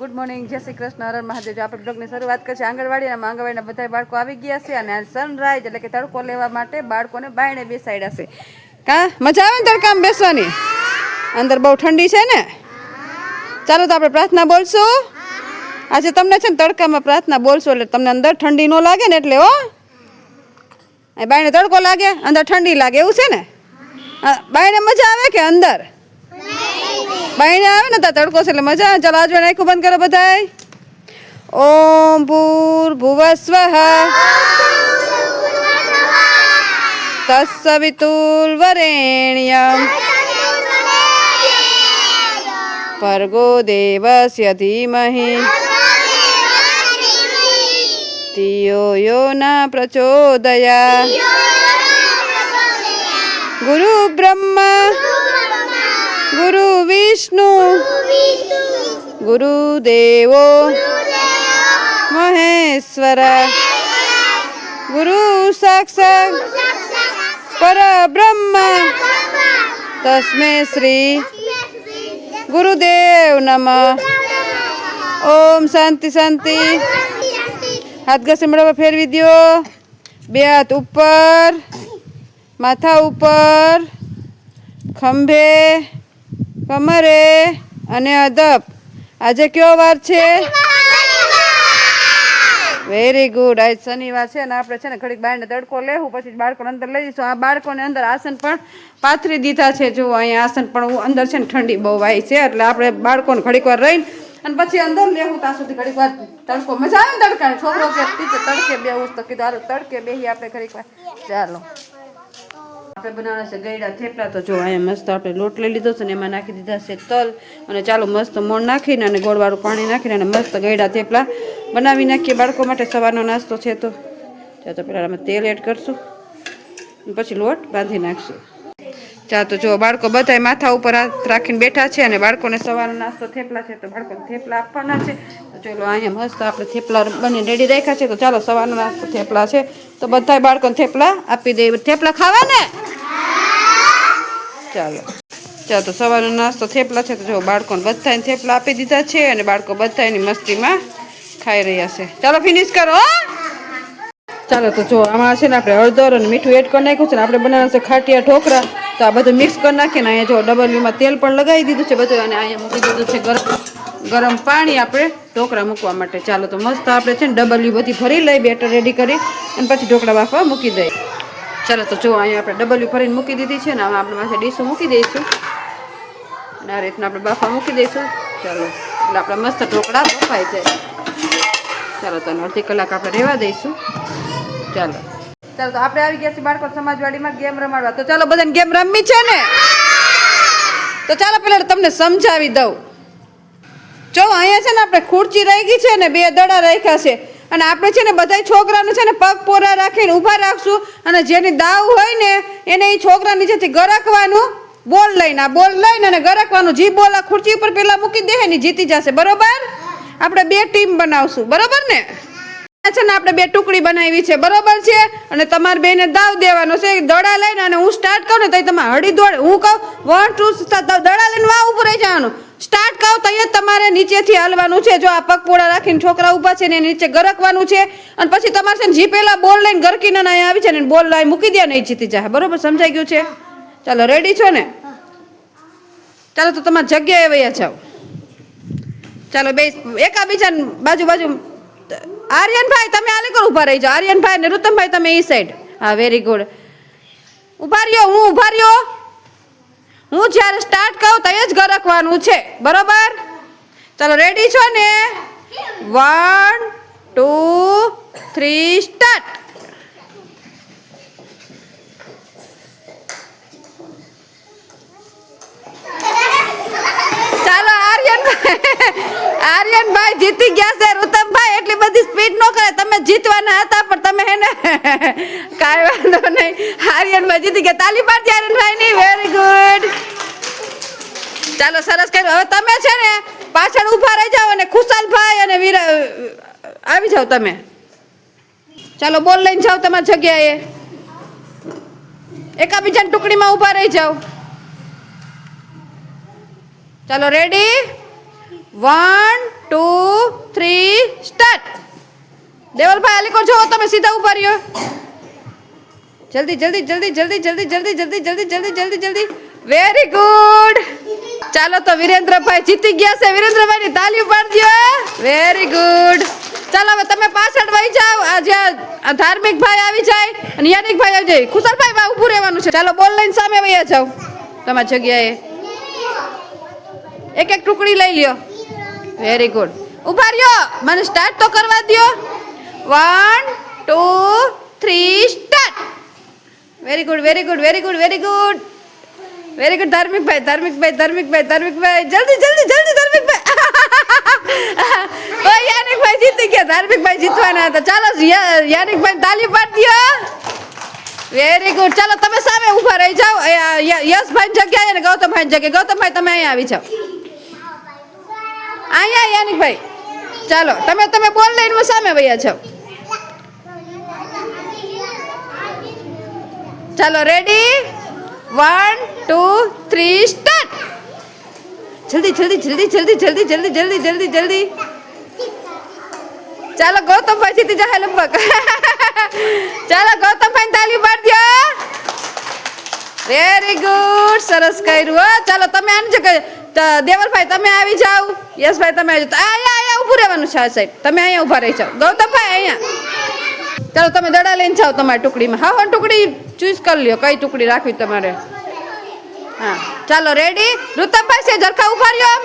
Good morning જય શ્રી કૃષ્ણ, હરણ મહાદેવ. આપણે બ્લોગની શરૂઆત કરીએ આંગણવાડી અને આંગણવાડીના બધા બાળકો આવી ગયા છે અને સનરાઈઝ એટલે કે તડકો લેવા માટે બાળકોને બાયણે બેસાડ્યા છે. કા? મજા આવે ને તડકામાં બેસવાની? અંદર બહુ ઠંડી છે ને? ચાલો તો આપણે પ્રાર્થના બોલશું. આજે તમને છે ને તડકામાં પ્રાર્થના બોલશો એટલે તમને અંદર ઠંડી ન લાગે ને એટલે હો. બાયણે તડકો લાગે અંદર ઠંડી લાગે એવું છે ને? બાયણે મજા આવે કે અંદર? બાયણે આવે ને ત્યાં તડકો છે એટલે મજા આવે ચાલો આજવા નાખું બંધ કરો બધાય ઓમ ભૂર ભુવસ્વ તત્સવિતુલ વરેણ્યમ ભર્ગો દેવસ્ય ધીમહિ ધિયો યો ના પ્રચોદયા ગુરુ બ્રહ્મા ગુરુ વિષ્ણુ. ગુરુદેવો. મહેશ્વર. ગુરુ સાક્ષાત. પરબ્રહ્મ. તસ્મે શ્રી ગુરુદેવ નમ. ઓમ શાંતિ શાંતિ. હાથ ઘસે મળવા ફેરવી દ્યો. બે હાથ ઉપર, માથા ઉપર, ખંભે કમરે અને અદબ. આજે કયો વાર છે? વેરી ગુડ આજ શનિવાર છે ને આપણે છે ને ઘડીક બહારને તડકો લેવું પછી બાળકોને અંદર લઈ જઈશું. આ બાળકોને અંદર આસન પણ પાથરી દીધા છે. જુઓ, અહીંયા આસન પણ અંદર છે ને ઠંડી બહુ વાય છે, એટલે આપણે બાળકોને ઘડીક વાર રહીને અને પછી અંદર લેવું ત્યાં સુધી ઘડીક વાર તડકો મજા આવે ને તડકા છોકરો કે ટીચર તડકે બેવું તો કીધું હાલો તડકે બેહી આપણે ઘડીક વાર. ચાલો. આપણે બનાવવાના છે, ગયડા થેપલા. તો જો અહીંયા મસ્ત આપણે લોટ લઈ લીધો છે ને એમાં નાખી દીધા છે તલ. અને ચાલો મસ્ત મોણ નાખીને અને ગોળવાળું પાણી નાખીને અને મસ્ત ગયડા થેપલા બનાવી નાખીએ બાળકો માટે. સવારનો નાસ્તો છે તો. ચાલો તો પહેલાં તેલ એડ કરશું. પછી લોટ બાંધી નાખશું. ચા તો જો બાળકો બધાય માથા ઉપર હાથ રાખીને બેઠા છે અને બાળકોને સવારનો નાસ્તો થેપલા છે તો બાળકોને થેપલા આપવાના છે. તો ચલો અહીંયા મસ્ત આપણે થેપલા બની રેડી રાખ્યા છે. તો ચાલો સવારનો નાસ્તો થેપલા છે. તો બધાય બાળકોને થેપલા આપી દે. થેપલા ખાવા ને ચાલો. ચાલો તો સવારનો નાસ્તો થેપલા છે. તો જો બાળકોને બધાને થેપલા આપી દીધા છે અને બાળકો બધા એની મસ્તીમાં ખાઈ રહ્યા છે. ચાલો ફિનિશ કરો ચાલો તો જો આમાં છે ને આપણે હળદર અને મીઠું એડ કરી નાખ્યું છે ને આપણે બનાવવાનું છે ખાટિયા ઢોકળા. તો આ બધું મિક્સ કરી નાખીને અહીંયા જો ડબલ્યુમાં તેલ પણ લગાવી દીધું છે બધું અને અહીંયા મૂકી દીધું છે ગરમ ગરમ પાણી આપણે ઢોકળા મૂકવા માટે. ચાલો તો મસ્ત આપણે છે ને ડબલ્યુ બધી ભરી લઈ, બેટર રેડી કરી અને પછી ઢોકળા બાફવા મૂકી દઈએ. ચાલો, તો જો અહીંયા આપણે ડબલ્યુ ભરીને મૂકી દીધી છે ને હવે આપણે માથે ડીશું મૂકી દઈશું. અને આ રીતના આપણે બાફા મૂકી દઈશું. ચાલો, એટલે આપણે મસ્ત ઢોકળા બફાઈ જાય ચાલો, તો અડધી કલાક આપણે રહેવા દઈશું. ચાલો. ચાલો, તો આપણે આવી ગયા છીએ બાળકો સમાજવાડીમાં ગેમ રમાડવા. તો ચાલો, બધાને ગેમ રમવી છે ને? તો ચાલો, પહેલાં તમને સમજાવી દઉં. જો, અહીંયા છે ને આપણે ખુરચી રહી ગઈ છે ને, બે દડા રાખ્યા છે. અને આપણે છે ને બધા છોકરાને છે ને પગ પોરા રાખીને ઊભા રાખશું. અને જેની દાવ હોય ને, એને એ છોકરા નીચેથી ગરકવાનું, બોલ લઈને, આ બોલ લઈને અને ગરકવાનું. જી બોલ, આ ખુરચી ઉપર પેલા મૂકી દે ને જીતી જશે. બરોબર? આપણે બે ટીમ બનાવશું. બરોબર ને? છે ને આપણે બે ટુકડી બનાવી છે. બરોબર છે? અને તમારે બેને દાવ દેવાનો છે. દડા લઈને અને હું સ્ટાર્ટ કરું ને તો તમારે હળી દોડ હું કહું વન ટુ દડા લઈને વાવ ઉપર જવાનું. સ્ટાર્ટ કરો, તૈયાર તમારે નીચેથી હાલવાનું છે. જો આ પગપોળા રાખીને છોકરા ઊભા છે ને નીચે ગરકવાનું છે. અને પછી તમારે છે ને જી પેલા બોલ લઈને ગરકીને અહીંયા આવી છે ને બોલ લાઈ મૂકી દે નહીં જીતી જાય. બરોબર, સમજાઈ ગયું છે? ચાલો રેડી છો ને? ચાલો, તો તમારી જગ્યાએ વયા જાઓ. ચાલો, બે, એકાબીજા બાજુ બાજુ. આર્યનભાઈ, તમે આલે કર ઊભા રહી જાઓ? આર્યનભાઈ ને રુતમભાઈ તમે ઈ સાઈડ હા વેરી ગુડ ઊભા રહ્યો, હું ઊભા રહ્યો? હું જ્યારે સ્ટાર્ટ કહું તો જ ગરકવાનું છે. બરોબર? ચાલો રેડી છો ને? વન ટુ થ્રી સ્ટાર્ટ ચાલો આર્યનભાઈ જીતી ગયા છે રુતમભાઈ એટલી બધી સ્પીડ નો કરે. તમે જીતવાના હતા, પણ તમે હે ને, કાંઈ વાંધો નહીં. આર્યનભાઈ જીતી ગયા. તાલી પાડતી આર્યનભાઈ ની વેરી ગુડ ચાલો, સરસ કર્યું. હવે તમે છે ને પાછળ ઊભા રહી જાઓ અને ખુશાલભાઈ અને વીરા આવી જાઓ તમે. ચાલો, બોલ લઈને જાઓ તમારી જગ્યાએ. એકાબીજાની ટુકડીમાં ઊભા રહી જાઓ. ચાલો રેડી વન ટુ દેવલભાઈ આલીકોર જો તમે સીધા ઊભા રહ્યો જલ્દી જલ્દી જલ્દી જલ્દી જલ્દી જલ્દી જલ્દી જલ્દી જલ્દી જલ્દી જલ્દી વેરી ગુડ ચાલો તો વિરેન્દ્રભાઈ જીતી ગયા છે વિરેન્દ્રભાઈ ની તાલી પાડજો વેરી ગુડ ચાલો હવે તમે પાછળ વહી જાઓ આ જ્યાં ધાર્મિક ભાઈ આવી જાય અને યાનિક ભાઈ આવી જાય ખુશાલભાઈ ભાઈ ઊભું રહેવાનું છે ચાલો બોલ લઈને સામે વહી જાઓ તમારી જગ્યાએ એક એક ટુકડી લઈ લ્યો વેરી ગુડ ઊભા રહ્યો મને સ્ટાર્ટ તો કરવા દ્યો. One two three start very good very good very good very good very good Dharmikbhai ભાઈ ધાર્મિક ભાઈ ધાર્મિક ભાઈ ધાર્મિક ભાઈ જલ્દી જલ્દી જલ્દી ધાર્મિકભાઈ ઓ યાનિક ભાઈ જીતી ગયા ધાર્મિક ભાઈ જીતવાના હતા. ચાલો યાનિકભાઈ યાનિક ભાઈ તાલી પાડી દો વેરી ગુડ ચાલો, તમે સામે ઊભા રહી જાઓ. યશભાઈ જગ્યાએ અને ગૌતમભાઈ જગ્યાએ. ગૌતમભાઈ, તમે અહીંયા આવી જાઓ. અહીંયા યાનિકભાઈ ચાલો, તમે તમે બોલ લઈને સામે વયા છો ચાલો ready one two three start જલ્દી જલ્દી જલ્દી જલ્દી જલ્દી જલ્દી જલ્દી જલ્દી જલ્દી. ચાલો ગૌતમભાઈ જીતી જાય લગભગ. ચાલો ગૌતમભાઈ તાલી પાડ દો વેરી ગુડ સરસ કર્યું, હો. ચાલો, તમે આની જગ્યાએ દેવલભાઈ, તમે આવી જાઓ. યશભાઈ, તમે આવી જાઓ. અહીંયા અહીંયા ઊભું રહેવાનું છે આ સાહેબ. તમે અહીંયા ઊભા રહી જાઓ. ગૌતમભાઈ, અહીંયા. ચાલો, તમે દડા લઈને જાઓ તમારી ટુકડીમાં. હા હા, ટુકડી ચૂઝ કરી લ્યો. કઈ ટુકડી રાખવી તમારે? હા. ચાલો રેડી ઋતમભાઈ છે, જરખા ઊભા રહ્યો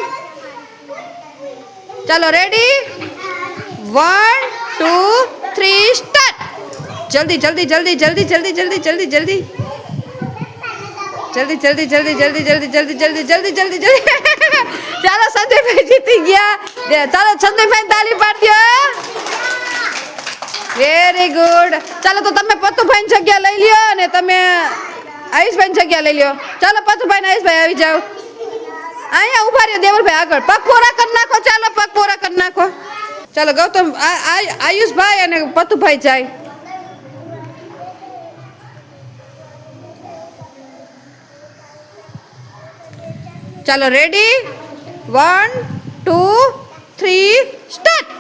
ચાલો ready one two three start જલ્દી જલ્દી જલ્દી જલ્દી જલ્દી જલ્દી જલ્દી જલ્દી. જલ્દી જલ્દી જલ્દી જલ્દી જલ્દી જલ્દી જલ્દી જલ્દી જલ્દી જલ્દી. ચાલો, સંજયભાઈ જીતી ગયા. ચાલો સંજયભાઈ તાલી પાડજો વેરી ગુડ ચાલો, તો તમે પતુભાઈ જગ્યા લઈ લ્યો અને તમે આયુષભાઈ જગ્યા લઈ લ્યો. ચાલો પતુભાઈ ને આયુષભાઈ આવી જાઓ. અહીંયા ઊભા રહ્યો, દેવલભાઈ આગળ. પગ પોરા કરી નાખો, ચાલો, પગ પોરા કરી નાખો. ચાલો, ગૌતમ આયુષભાઈ અને પતુભાઈ જાય. ચાલો ready one two three start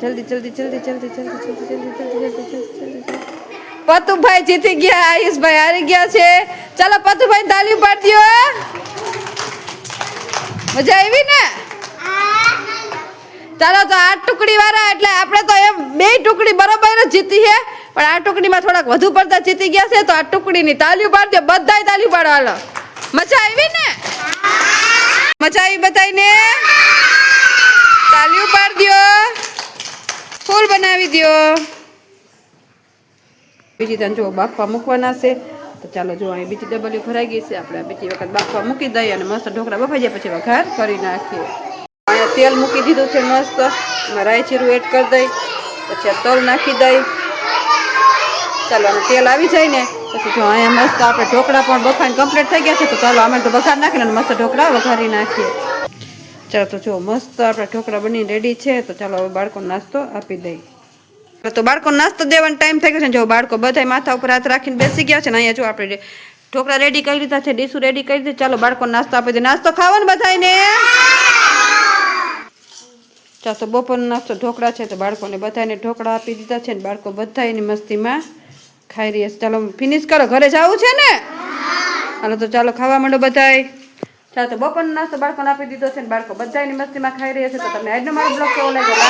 જલ્દી જલ્દી જલ્દી જલ્દી જલ્દી જલ્દી જલ્દી જલ્દી જલ્દી પતુભાઈ જીતી ગયા આયુષભાઈ હારી ગયા છે ચાલો પતુભાઈ તાલી પાડજો મજા આવી ને ચાલો તો આ ટુકડી વાળા એટલે આપણે તો એમ બે ટુકડી બરોબર જીતી છે પણ આ ટુકડીમાં થોડાક વધુ પડતા જીતી ગયા છે, તો આ ટુકડીની તાલીઓ પાડજો, બધાય તાલીઓ પાડો, હાલો. મજા આવી ને? મજા આવી બધાને તાલીઓ પાડજો. ફૂલ બનાવી દ્યો. બીજી તને જો બાફવા મૂકવાના છે, તો ચાલો જો અહીં બીજી ડબલ્યુ ભરાઈ ગઈ છે, આપણે બીજી વખત બાફવા મૂકી દઈએ અને મસ્ત ઢોકળા બફાઈ જાય, પછી વઘાર કરી નાખીએ. અહીંયા તેલ મૂકી દીધું છે મસ્ત રાયચીરું એડ કરી દઈ, પછી તલ નાખી દઈ. ચાલો તેલ આવી જાય ને, પછી જો અહીંયા મસ્ત આપણે ઢોકળા પણ બફાઈને કમ્પ્લીટ થઈ ગયા છે, તો ચાલો અમે તો વઘાર નાખીને મસ્ત ઢોકળા વઘારી નાખીએ. ચાલો તો જો મસ્ત આપણા ઢોકળા બની રેડી છે, તો ચાલો હવે બાળકોને નાસ્તો આપી દઈએ. તો બાળકો નાસ્તો દેવાનો ટાઈમ થઈ ગયો છે જો બાળકો બધા માથા ઉપર હાથ રાખીને બેસી ગયા છે ને, અહીંયા જો આપણે ઢોકળા રેડી કરી દીધા છે, ડીશું રેડી કરી દીધી, ચાલો બાળકો નાસ્તો આપી દે નાસ્તો ખાવો ને બધાને ચાલો તો બપોરનો નાસ્તો ઢોકળા છે, તો બાળકોને બધાને ઢોકળા આપી દીધા છે ને, બાળકો બધા એની મસ્તીમાં ખાઈ રહીએ ચાલો ફિનિશ કરો. ઘરે જવું છે ને? હાલો, તો ચાલો, ખાવા માંડો બધાય. ચાલો, તો બપોર નાસ્તો બાળકોને આપી દીધો છે ને, બાળકો બધાની મસ્તીમાં ખાઈ રહ્યા છે, તો તમે આજનો મારો બ્લોગ કેવો લાગ્યો?